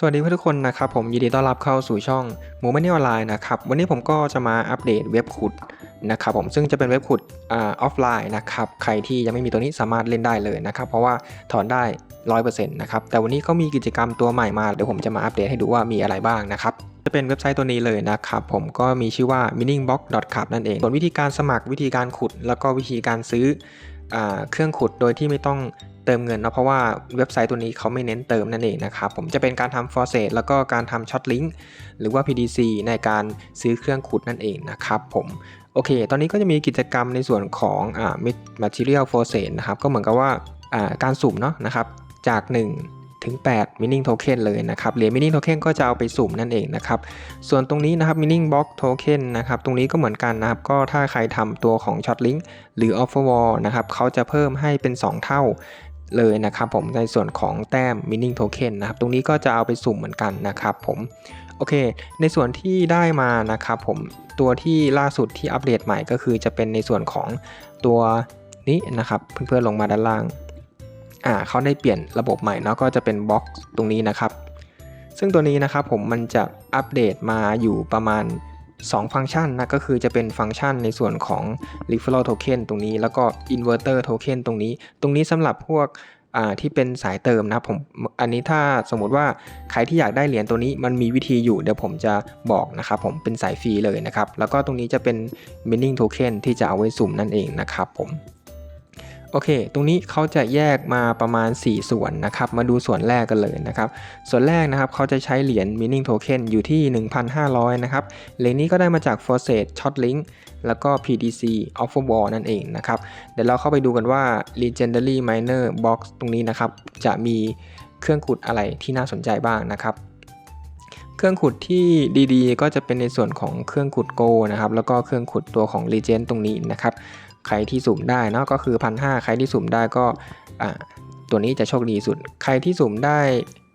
สวัสดีเพื่อนทุกคนนะครับผมยินดีต้อนรับเข้าสู่ช่องมูไม่นี่ออนไลน์นะครับวันนี้ผมก็จะมาอัปเดตเว็บขุดนะครับผมซึ่งจะเป็นเว็บขุดออฟไลน์นะครับใครที่ยังไม่มีตัวนี้สามารถเล่นได้เลยนะครับเพราะว่าถอนได้100%นะครับแต่วันนี้ก็มีกิจกรรมตัวใหม่มาเดี๋ยวผมจะมาอัปเดตให้ดูว่ามีอะไรบ้างนะครับจะเป็นเว็บไซต์ตัวนี้เลยนะครับผมก็มีชื่อว่า miningbox.club นั่นเองส่วนวิธีการสมัครวิธีการขุด แล้วก็วิธีการซื้ออเครื่องขุดโดยที่ไม่ต้อง เติมเงินเนาะเพราะว่าเว็บไซต์ตัวนี้เขาไม่เน้นเติมนั่นเองนะครับผมจะเป็นการทำ for s a t แล้วก็การทำช็อตลิงก์หรือว่า PDC ในการซื้อเครื่องขุดนั่นเองนะครับผมโอเค ตอนนี้ก็จะมีกิจกรรมในส่วนของอ่า material for s a t นะครับก็เหมือนกับว่าอ่าการสุ่มเนาะนะครับจาก 1ถึง 8 mining token เลยนะครับ เหรียญ mining token ก็จะเอาไปสุ่มนั่นเองนะครับ ส่วนตรงนี้นะครับ mining box token นะครับ ตรงนี้ก็เหมือนกันนะครับ ก็ถ้าใครทำตัวของ short link หรือ offer wall นะครับ เขาจะเพิ่มให้เป็น 2 เท่า เลยนะครับผมในส่วนของแต้ม mining token นะครับ ตรงนี้ก็จะเอาไปสุ่มเหมือนกันนะครับผมโอเค ในส่วนที่ได้มานะครับผมตัวที่ล่าสุดที่อัปเดตใหม่ก็คือจะเป็นในส่วนของตัวนี้นะครับเพื่อนๆลงมาด้านล่างอ่าเขาได้เปลี่ยนระบบใหม่เนาะก็จะเป็นบ็อกซ์ตรงนี้นะครับ ซึ่งตัวนี้นะครับผมมันจะอัปเดตมาอยู่ประมาณ 2 ฟังก์ชันนะก็คือจะเป็นฟังก์ชันในส่วนของ referral token ตรงนี้ แล้วก็ inverter token ตรงนี้ ตรงนี้สำหรับพวกที่เป็นสายเติมนะผมอันนี้ถ้าสมมติว่าใครที่อยากได้เหรียญตัวนี้มันมีวิธีอยู่เดี๋ยวผมจะบอกนะครับผมเป็นสายฟรีเลยนะครับ แล้วก็ตรงนี้จะเป็น mining token ที่จะเอาไว้สุ่มนั่นเองนะครับผม โอเค ตรงนี้เขาจะแยกมาประมาณ 4 ส่วนนะครับ มาดูส่วนแรกกันเลยนะครับ ส่วนแรกนะครับเขาจะใช้เหรียญ mining token อยู่ที่ 1,500 นะครับ เหรียญนี้ก็ได้มาจาก f o r s a t Short Link แล้วก็ PDC Offer Wall นั่นเองนะครับ เดี๋ยวเราเข้าไปดูกันว่า Legendary Miner Box ตรงนี้นะครับ จะมีเครื่องขุดอะไรที่น่าสนใจบ้างนะครับเครื่องขุดที่ดีๆ ก็จะเป็นในส่วนของเครื่องขุดโกนะครับ แล้วก็เครื่องขุดตัวของ Legend ตรงนี้นะครับ ใครที่สุ่มได้เนาะก็คือพันหใครที่สุ่มได้ก็ตัวนี้จะโชคดีสุด ใครที่สุ่มได้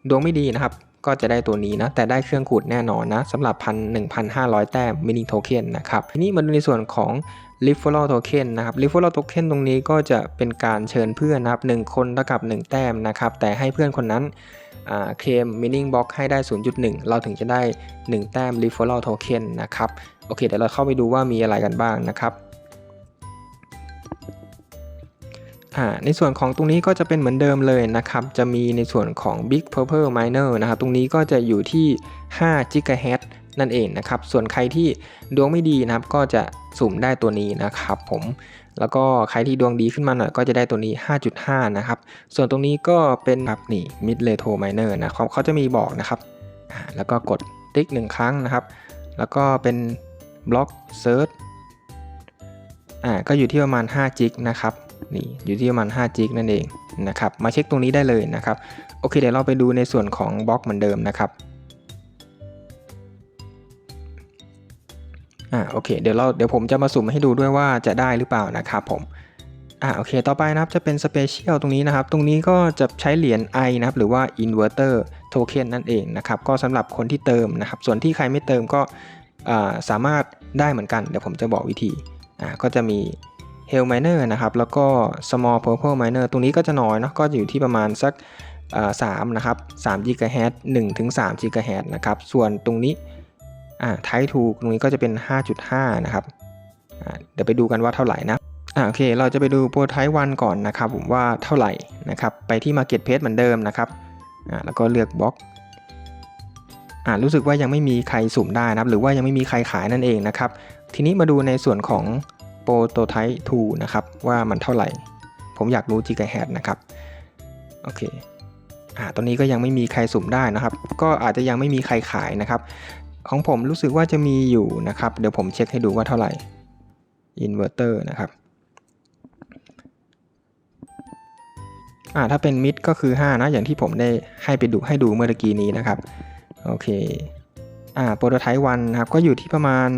ดวงไม่ดีนะครับ ก็จะได้ตัวนี้นะ แต่ได้เครื่องขุดแน่นอนนะสำหรับพันหนึ่งพันห้าร้อยแต้มมินิโทเค็นนะครับทีนี้มาดูในส่วนของ r e f e r r a l token นะครับ r e f e r r a l token ตรงนี้ก็จะเป็นการเชิญเพื่อนนะครับ1คนเท่ากับ 1 แต้มนะครับ แต่ให้เพื่อนคนนั้นเคลม mining box ให้ได้ 0.1 เราถึงจะได้ 1 แต้ม referral token นะครับ โอเค เดี๋ยวเราเข้าไปดูว่ามีอะไรกันบ้างนะครับ ในส่วนของตรงนี้ก็จะเป็นเหมือนเดิมเลยนะครับ จะมีในส่วนของ Big Purple Miner นะครับ ตรงนี้ก็จะอยู่ที่5 GHz นั่นเองนะครับ ส่วนใครที่ดวงไม่ดีนะครับก็จะสุ่มได้ตัวนี้นะครับผมแล้วก็ใครที่ดวงดีขึ้นมาหน่อยก็จะได้ตัวนี้ 5.5 นะครับ ส่วนตรงนี้ก็เป็นแบบนี่ Mid Retro Miner นะครับเขาจะมีบอกนะครับ แล้วก็กดติ๊กหนึ่งครั้งนะครับ แล้วก็เป็นบล็อกเซิร์ชอ่าก็อยู่ที่ประมาณ5 g นะครับ นี่อยู่ที่ประมาณ5 g นั่นเองนะครับมาเช็คตรงนี้ได้เลยนะครับโอเคเดี๋ยวเราไปดูในส่วนของบล็อกเหมือนเดิมนะครับอ่าโอเคเดี๋ยวเราเดี๋ยวผมจะมาสุ่มให้ดูด้วยว่าจะได้หรือเปล่านะครับผมอ่าโอเคต่อไปนะครับจะเป็นสเปเชียลตรงนี้นะครับ ตรงนี้ก็จะใช้เหรียญ I นะครับหรือว่า Inverter Token นั่นเองนะครับก็สำหรับคนที่เติมนะครับ ส่วนที่ใครไม่เติมก็สามารถได้เหมือนกัน เดี๋ยวผมจะบอกวิธีอ่าก็จะมี Hell Miner นะครับ แล้วก็ Small Purple Miner ตรงนี้ก็จะน้อยเนาะก็อยู่ที่ประมาณสักสามนะครับ3 GHz 1ถึง3 GHz นะครับ ส่วนตรงนี้อ่าไททูตรงนี้ก็จะเป็น 5.5 นะครับเดี๋ยวไปดูกันว่าเท่าไหร่นะอ่าโอเค เราจะไปดูโปรไทวันก่อนนะครับผมว่าเท่าไหร่นะครับ ไปที่ Market Page เหมือนเดิมนะครับอ่าแล้วก็เลือกบล็อกอ่ารู้สึกว่ายังไม่มีใครสุ่มได้นะครับ หรือว่ายังไม่มีใครขายนั่นเองนะครับ ทีนี้มาดูในส่วนของ โปรโตไทป์2นะครับ ว่ามันเท่าไหร่ ผมอยากรู้ GHz นะครับ โอเคอ่าตอนนี้ก็ยังไม่มีใครสุ่มได้นะครับ ก็อาจจะยังไม่มีใครขายนะครับ ของผมรู้สึกว่าจะมีอยู่นะครับ เดี๋ยวผมเช็คให้ดูว่าเท่าไหร่อินเวอร์เตอร์นะครับอ่าถ้าเป็นมิดก็คือ 5 นะ อย่างที่ผมได้ให้ไปดูให้ดูเมื่อกี้นี้นะครับ โอเคอ่าโปรโตไทป์1นะครับ ก็อยู่ที่ประมาณ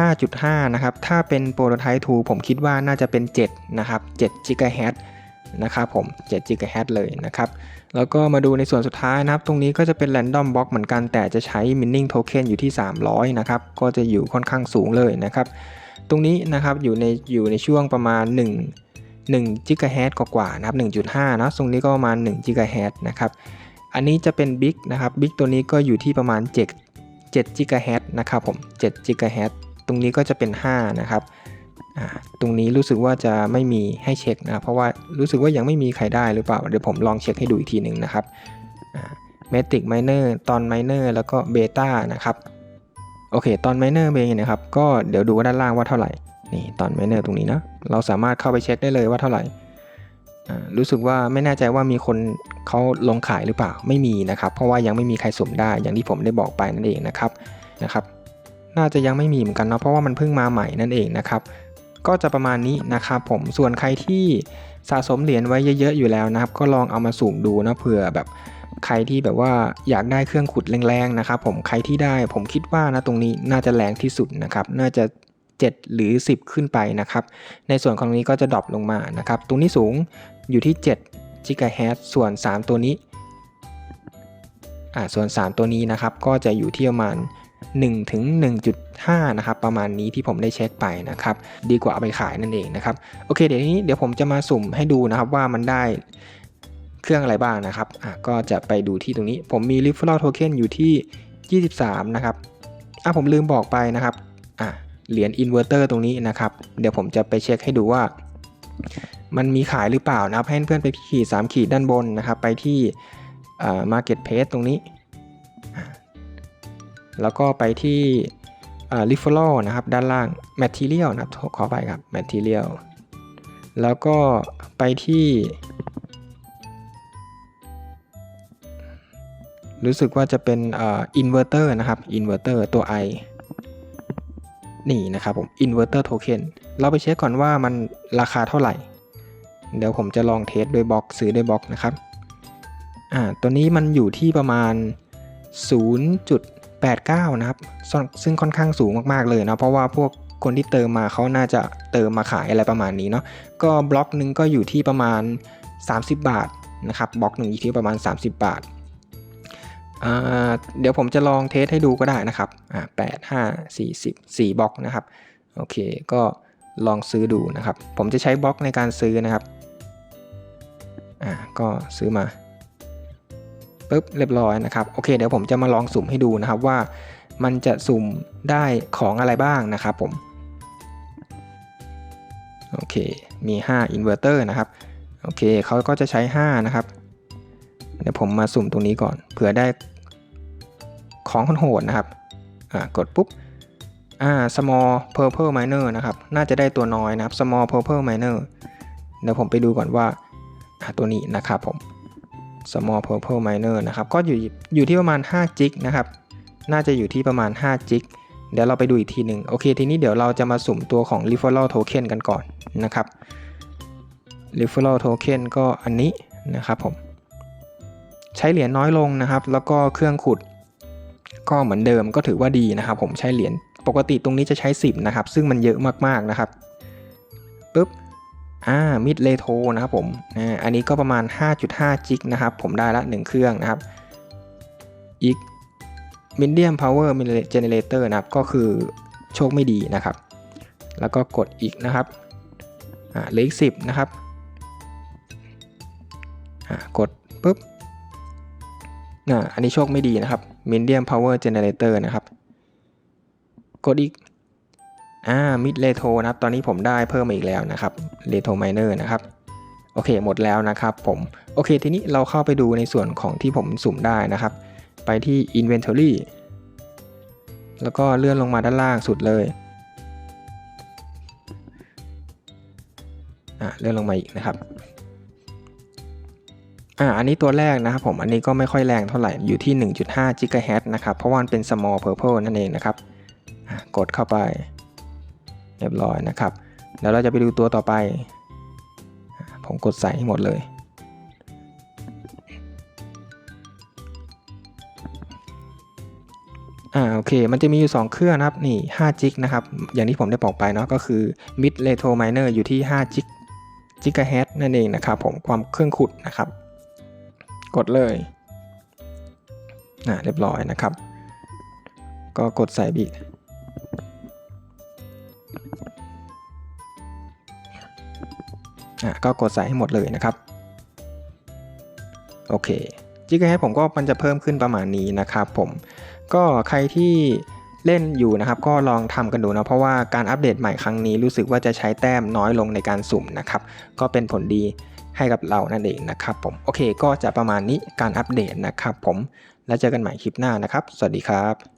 5.5 นะครับ ถ้าเป็นโปรโตไทป์2ผมคิดว่าน่าจะเป็น 7 นะครับ7 GHz นะครับผม7 GHz เลยนะครับ แล้วก็มาดูในส่วนสุดท้ายนะครับ ตรงนี้ก็จะเป็น Random Box เหมือนกัน แต่จะใช้ Mining Token อยู่ที่ 300 นะครับ ก็จะอยู่ค่อนข้างสูงเลยนะครับ ตรงนี้นะครับอยู่ในอยู่ในช่วงประมาณ 1 1 GHz กว่าๆนะครับ 1.5 นะ ตรงนี้ก็ประมาณ 1 GHz นะครับ อันนี้จะเป็นบิ๊กนะครับบิ๊กตัวนี้ก็อยู่ที่ประมาณ 7 7 g h z นะครับผม7 g h z ตรงนี้ก็จะเป็น 5 นะครับตรงนี้รู้สึกว่าจะไม่มีให้เช็คนะ เพราะว่ารู้สึกว่ายังไม่มีใครได้หรือเปล่า เดี๋ยวผมลองเช็คให้ดูอีกทีหนึ่งนะครับเมติกไมเนอร์ตอนไมเนอร์แล้วก็เบต้านะครับ โอเค ตอนไมเนอร์เองนะครับ ก็เดี๋ยวดูว่าด้านล่างว่าเท่าไหร่ นี่ตอนไมเนอร์ตรงนี้นะ เราสามารถเข้าไปเช็คได้เลยว่าเท่าไหร่ รู้สึกว่าไม่แน่ใจว่ามีคนเขาลงขายหรือเปล่า ไม่มีนะครับ เพราะว่ายังไม่มีใครสุ่มได้ อย่างที่ผมได้บอกไปนั่นเองนะครับ นะครับ น่าจะยังไม่มีเหมือนกันเนาะเพราะว่ามันเพิ่งมาใหม่นั่นเองนะครับ ก็จะประมาณนี้นะครับผมส่วนใครที่สะสมเหรียญไว้เยอะๆอยู่แล้วนะครับ ก็ลองเอามาสุ่มดูนะเผื่อแบบใครที่แบบว่าอยากได้เครื่องขุดแรงๆนะครับผมใครที่ได้ผมคิดว่านะตรงนี้น่าจะแรงที่สุดนะครับ น่าจะ 7 หรือ 10 ขึ้นไปนะครับ ในส่วนของนี้ก็จะดรอปลงมานะครับ ตรงนี้สูงอยู่ที่7 GHz ส่วน 3 ตัวนี้อ่าส่วน 3 ตัวนี้นะครับ ก็จะอยู่ที่ประมาณ 1ถึง1.5 นะครับ ประมาณนี้ที่ผมได้เช็คไปนะครับ ดีกว่าเอาไปขายนั่นเองนะครับ โอเค เดี๋ยวนี้เดี๋ยวผมจะมาสุ่มให้ดูนะครับว่ามันได้เครื่องอะไรบ้างนะครับอะก็จะไปดูที่ตรงนี้ ผมมี referral token อยู่ที่ 23 นะครับอะผมลืมบอกไปนะครับอะเหรียญ inverter ตรงนี้นะครับ เดี๋ยวผมจะไปเช็คให้ดูว่า มันมีขายหรือเปล่านะครับ ให้เพื่อนไปขีด3ขีดด้านบนนะครับ ไปที่ market place ตรงนี้ แล้วก็ไปที่ referral นะครับ ด้านล่าง material นะครับขอไปครับ material แล้วก็ไปที่ รู้สึกว่าจะเป็น inverter นะครับ inverter ตัว i นี่นะครับผม inverter token เราไปเช็คก่อนว่ามันราคาเท่าไหร่ เดี๋ยวผมจะลองเทสด้วยบล็อกซื้อด้วยบล็อกนะครับ อ่า ตัวนี้มันอยู่ที่ประมาณ 89 นะครับ ซึ่งค่อนข้างสูงมากๆเลยนะเพราะว่าพวกคนที่เติมมาเขาน่าจะเติมมาขายอะไรประมาณนี้เนาะก็บล็อกหนึ่งก็อยู่ที่ประมาณ 30 บาทนะครับบล็อกหนึ่งอยู่ที่ประมาณ 30 บาทเดี๋ยวผมจะลองเทสให้ดูก็ได้นะครับอ่าแปดห้าสี่สิบสี่บล็อกนะครับ โอเค ก็ลองซื้อดูนะครับ ผมจะใช้บล็อกในการซื้อนะครับ อ่า ก็ซื้อมา ปุ๊บเรียบร้อยนะครับโอเคเดี๋ยวผมจะมาลองสุ่มให้ดูนะครับว่ามันจะสุ่มได้ของอะไรบ้างนะครับผมโอเคมี 5 inverter นะครับโอเคเขาก็จะใช้ 5 นะครับ เดี๋ยวผมมาสุ่มตรงนี้ก่อนเผื่อได้ของคนโหดนะครับอ่ากดปุ๊บอ่า small purple miner นะครับ น่าจะได้ตัวน้อยนะครับ small purple miner เดี๋ยวผมไปดูก่อนว่าตัวนี้นะครับผม small purple miner นะครับ ก็อยู่อยู่ที่ประมาณ5จิกนะครับ น่าจะอยู่ที่ประมาณ5จิกเดี๋ยวเราไปดูอีกทีหนึ่งโอเค ทีนี้เดี๋ยวเราจะมาสุ่มตัวของ referral token กันก่อนนะครับ referral token ก็อันนี้นะครับผม ใช้เหรียญน้อยลงนะครับ แล้วก็เครื่องขุด ก็เหมือนเดิมก็ถือว่าดีนะครับ ผมใช้เหรียญปกติตรงนี้จะใช้ 10 นะครับ ซึ่งมันเยอะมากๆนะครับปุ๊บ อ่ามิดเลโทนะครับผมอ่าอันนี้ก็ประมาณ 5.5 จิกนะครับผมได้ละ 1 เครื่องนะครับอีก medium power generator นะครับก็คือโชคไม่ดีนะครับ แล้วก็กดอีกนะครับอ่าเลข10นะครับอ่ากดปุ๊บอ่าอันนี้โชคไม่ดีนะครับ medium power generator นะครับ กดอีก อ่ามิดเลโทนะครับ ตอนนี้ผมได้เพิ่มมาอีกแล้วนะครับเลโทไมเนอร์นะครับ โอเค หมดแล้วนะครับผม โอเค ทีนี้เราเข้าไปดูในส่วนของที่ผมสุ่มได้นะครับ ไปที่ Inventory แล้วก็เลื่อนลงมาด้านล่างสุดเลยอ่าเลื่อนลงมาอีกนะครับอ่าอันนี้ตัวแรกนะครับผมอันนี้ก็ไม่ค่อยแรงเท่าไหร่ อยู่ที่ 1.5 GHz นะครับ เพราะว่ามันเป็น small purple นั่นเองนะครับกดเข้าไป เรียบร้อยนะครับ แล้วเราจะไปดูตัวต่อไป ผมกดใส่ให้หมดเลย อ่าโอเค มันจะมีอยู่ 2 เครื่องนะครับ นี่5จิกนะครับ อย่างที่ผมได้บอกไปเนาะก็คือ mid retro miner อยู่ที่5จิกจิกะเฮนั่นเองนะครับผมความเครื่องขุดนะครับ กดเลยอ่าเรียบร้อยนะครับ ก็กดใส่บี อะก็กดใส่ให้หมดเลยนะครับ โอเคจิกเกอร์เฮดผมก็มันจะเพิ่มขึ้นประมาณนี้นะครับผม ก็ใครที่เล่นอยู่นะครับ ก็ลองทำกันดูนะเพราะว่าการอัปเดตใหม่ครั้งนี้รู้สึกว่าจะใช้แต้มน้อยลงในการสุ่มนะครับ ก็เป็นผลดีให้กับเรานั่นเองนะครับผม โอเค ก็จะประมาณนี้การอัปเดตนะครับผม แล้วเจอกันใหม่คลิปหน้านะครับ สวัสดีครับ